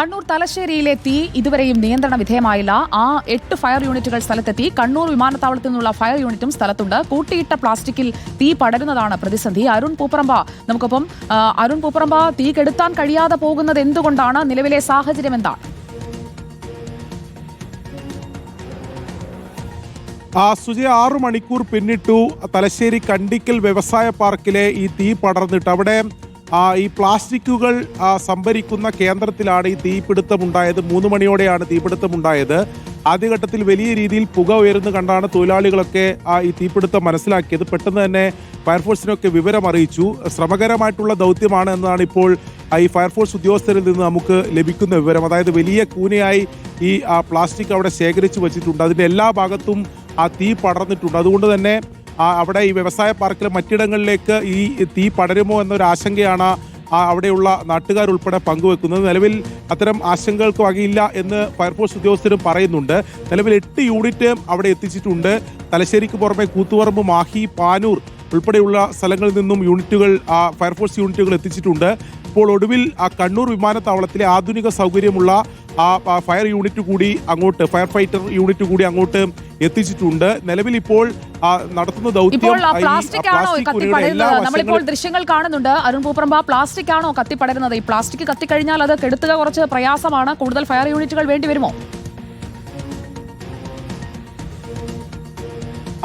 കണ്ണൂർ തലശ്ശേരിയിലെ തീ ഇതുവരെയും നിയന്ത്രണ വിധേയമായില്ല. ആ എട്ട് ഫയർ യൂണിറ്റുകൾ സ്ഥലത്തെത്തി. കണ്ണൂർ വിമാനത്താവളത്തിൽ നിന്നുള്ള ഫയർ യൂണിറ്റും സ്ഥലത്തുണ്ട്. കൂട്ടിയിട്ട പ്ലാസ്റ്റിക്കിൽ തീ പടരുന്നതാണ് പ്രതിസന്ധി. അരുൺ പൂപ്പറമ്പ നമുക്കൊപ്പം അരുൺ പൂപ്പറമ്പ തീ കെടുത്താൻ കഴിയാതെ പോകുന്നത് എന്തുകൊണ്ടാണ്? നിലവിലെ സാഹചര്യം എന്താണ്? സുജയ ആറു മണിക്കൂർ പിന്നിട്ടു തലശ്ശേരി കണ്ടിക്കൽ വ്യവസായ പാർക്കിലെ ഈ തീ പടർന്നിട്ട്. അവിടെ ഈ പ്ലാസ്റ്റിക്കുകൾ സംഭരിക്കുന്ന കേന്ദ്രത്തിലാണ് ഈ തീപിടുത്തമുണ്ടായത്. മൂന്ന് മണിയോടെയാണ് തീപിടുത്തമുണ്ടായത്. ആദ്യഘട്ടത്തിൽ വലിയ രീതിയിൽ പുക ഉയർന്നു കണ്ടാണ് തൊഴിലാളികളൊക്കെ ഈ തീപിടുത്തം മനസ്സിലാക്കിയത്. പെട്ടെന്ന് തന്നെ ഫയർഫോഴ്സിനൊക്കെ വിവരം അറിയിച്ചു. ശ്രമകരമായിട്ടുള്ള ദൗത്യമാണ് എന്നാണ് ഇപ്പോൾ ഈ ഫയർഫോഴ്സ് ഉദ്യോഗസ്ഥരിൽ നിന്ന് നമുക്ക് ലഭിക്കുന്ന വിവരം. അതായത് വലിയ കൂനയായി ഈ പ്ലാസ്റ്റിക് അവിടെ ശേഖരിച്ചു വച്ചിട്ടുണ്ട്. അതിന്റെ എല്ലാ ഭാഗത്തും ആ തീ പടർന്നിട്ടുണ്ട്. അതുകൊണ്ട് തന്നെ അവിടെ ഈ വ്യവസായ പാർക്കിൽ മറ്റിടങ്ങളിലേക്ക് ഈ തീ പടരുമോ എന്നൊരു ആശങ്കയാണ് അവിടെയുള്ള നാട്ടുകാരുൾപ്പെടെ പങ്കുവെക്കുന്നത്. നിലവിൽ അത്തരം ആശങ്കകൾക്ക് വകയില്ല എന്ന് ഫയർഫോഴ്സ് ഉദ്യോഗസ്ഥരും പറയുന്നുണ്ട്. നിലവിൽ എട്ട് യൂണിറ്റ് അവിടെ എത്തിച്ചിട്ടുണ്ട്. തലശ്ശേരിക്ക് പുറമെ കൂത്തുപറമ്പ് മാഹി പാനൂർ ഉൾപ്പെടെയുള്ള സ്ഥലങ്ങളിൽ നിന്നും യൂണിറ്റുകൾ ഫയർഫോഴ്സ് യൂണിറ്റുകൾ എത്തിച്ചിട്ടുണ്ട്. ഇപ്പോൾ ഒടുവിൽ ആ കണ്ണൂർ വിമാനത്താവളത്തിലെ ആധുനിക സൗകര്യമുള്ള ആ ഫയർ യൂണിറ്റ് കൂടി അങ്ങോട്ട് ഫയർ ഫൈറ്റർ യൂണിറ്റ് കൂടി അങ്ങോട്ട് എത്തിച്ചിട്ടുണ്ട്. നിലവിൽ ഇപ്പോൾ നടത്തുന്ന ദൗത്യം പ്ലാസ്റ്റിക് ആണോ കത്തിപ്പടരുന്നത്? നമ്മളിപ്പോൾ ദൃശ്യങ്ങൾ കാണുന്നുണ്ട്. അരുൺ പൂപ്പറമ്പ പ്ലാസ്റ്റിക് ആണോ കത്തിപ്പടരുന്നത്? ഈ പ്ലാസ്റ്റിക് കത്തിക്കഴിഞ്ഞാൽ അത് കെടുത്തുക കുറച്ച് പ്രയാസമാണ്. കൂടുതൽ ഫയർ യൂണിറ്റുകൾ വേണ്ടി വരുമോ?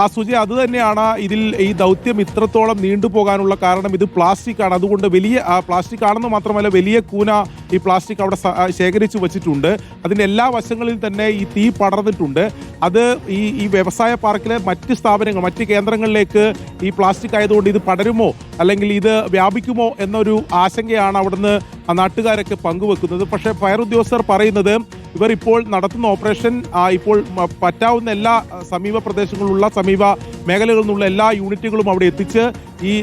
ആ സുജി അത് തന്നെയാണ് ഇതിൽ ഈ ദൗത്യം ഇത്രത്തോളം നീണ്ടുപോകാനുള്ള കാരണം. ഇത് പ്ലാസ്റ്റിക് ആണ്. അതുകൊണ്ട് വലിയ പ്ലാസ്റ്റിക് ആണെന്ന് മാത്രമല്ല വലിയ കൂന ഈ പ്ലാസ്റ്റിക് അവിടെ ശേഖരിച്ചു വച്ചിട്ടുണ്ട്. അതിന്റെ എല്ലാ വശങ്ങളിൽ തന്നെ ഈ തീ പടർന്നിട്ടുണ്ട്. അത് ഈ ഈ വ്യവസായ പാർക്കിലെ മറ്റ് സ്ഥാപനങ്ങൾ മറ്റ് കേന്ദ്രങ്ങളിലേക്ക് ഈ പ്ലാസ്റ്റിക് ആയതുകൊണ്ട് ഇത് പടരുമോ? അല്ലെങ്കിൽ ഇത് വ്യാപിക്കുമോ എന്നൊരു ആശങ്കയാണ് അവിടുന്ന് നാട്ടുകാരൊക്കെ പങ്കുവെക്കുന്നത്. പക്ഷേ ഫയർ ഉദ്യോഗസ്ഥർ പറയുന്നത് ഇവർ ഇപ്പോൾ നടത്തുന്ന ഓപ്പറേഷൻ ഇപ്പോൾ പറ്റാവുന്ന എല്ലാ സമീപ പ്രദേശങ്ങളിലുള്ള സമീപ മേഖലകളിൽ നിന്നുള്ള എല്ലാ യൂണിറ്റുകളും അവിടെ എത്തിച്ച് ഈ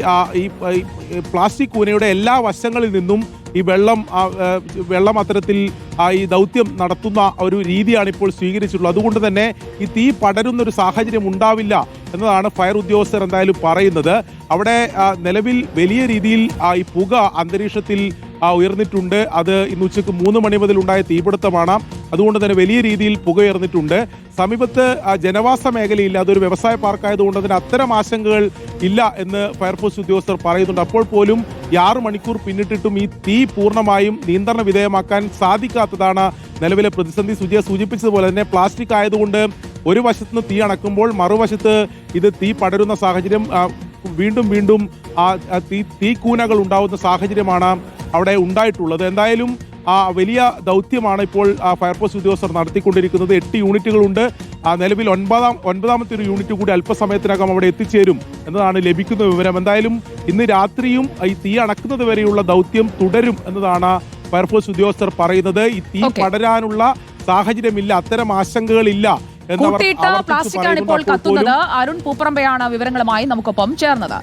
ഈ പ്ലാസ്റ്റിക് കൂനയുടെ എല്ലാ വശങ്ങളിൽ നിന്നും ഈ വെള്ളം വെള്ളം അത്തരത്തിൽ ഈ ദൗത്യം നടത്തുന്ന ഒരു രീതിയാണ് ഇപ്പോൾ സ്വീകരിച്ചിട്ടുള്ളത്. അതുകൊണ്ട് തന്നെ ഈ തീ പടരുന്ന ഒരു സാഹചര്യം ഉണ്ടാവില്ല എന്നതാണ് ഫയർ ഉദ്യോഗസ്ഥർ എന്തായാലും പറയുന്നത്. അവിടെ നിലവിൽ വലിയ രീതിയിൽ ഈ പുക അന്തരീക്ഷത്തിൽ ഉയർന്നിട്ടുണ്ട്. അത് ഇന്ന് ഉച്ചയ്ക്ക് മൂന്ന് മണി മുതൽ ഉണ്ടായ തീപിടുത്തമാണ്. അതുകൊണ്ട് തന്നെ വലിയ രീതിയിൽ പുക ഉയർന്നിട്ടുണ്ട്. സമീപത്ത് ജനവാസ മേഖലയില്ല അതൊരു വ്യവസായ പാർക്കായതുകൊണ്ട് അതിന് അത്തരം ആശങ്കകൾ ഇല്ല എന്ന് ഫയർഫോഴ്സ് ഉദ്യോഗസ്ഥർ പറയുന്നുണ്ട്. അപ്പോൾ പോലും ഈ ആറ് മണിക്കൂർ പിന്നിട്ടിട്ടും ഈ തീ പൂർണമായും നിയന്ത്രണ വിധേയമാക്കാൻ സാധിക്കാത്തതാണ് നിലവിലെ പ്രതിസന്ധി. സുജയ സൂചിപ്പിച്ചതുപോലെ തന്നെ പ്ലാസ്റ്റിക് ആയതുകൊണ്ട് ഒരു വശത്ത് നിന്ന് തീ അണക്കുമ്പോൾ മറുവശത്ത് ഇത് തീ പടരുന്ന സാഹചര്യം വീണ്ടും വീണ്ടും ആ തീ തീക്കൂനകൾ ഉണ്ടാവുന്ന സാഹചര്യമാണ് അവിടെ ഉണ്ടായിട്ടുള്ളത്. എന്തായാലും ആ വലിയ ദൗത്യമാണ് ഇപ്പോൾ ഫയർഫോഴ്സ് ഉദ്യോഗസ്ഥർ നടത്തിക്കൊണ്ടിരിക്കുന്നത്. എട്ട് യൂണിറ്റുകളുണ്ട്. ആ നിലവിൽ ഒൻപതാം ഒൻപതാമത്തെ ഒരു യൂണിറ്റ് കൂടി അല്പസമയത്തിനകം അവിടെ എത്തിച്ചേരും എന്നതാണ് ലഭിക്കുന്ന വിവരം. എന്തായാലും ഇന്ന് രാത്രിയും ഈ തീ അണക്കുന്നത് വരെയുള്ള ദൗത്യം തുടരും എന്നതാണ് ഫയർഫോഴ്സ് ഉദ്യോഗസ്ഥർ പറയുന്നത്. ഈ തീ. പടരാനുള്ള സാഹചര്യമില്ല. അത്തരം ആശങ്കകളില്ല കൂട്ടിയിട്ട പ്ലാസ്റ്റിക് ആണ് ഇപ്പോൾ കത്തുന്നത്. അരുൺ പൂപ്പറമ്പയാണ് വിവരങ്ങളുമായി നമുക്കൊപ്പം ചേർന്നത്.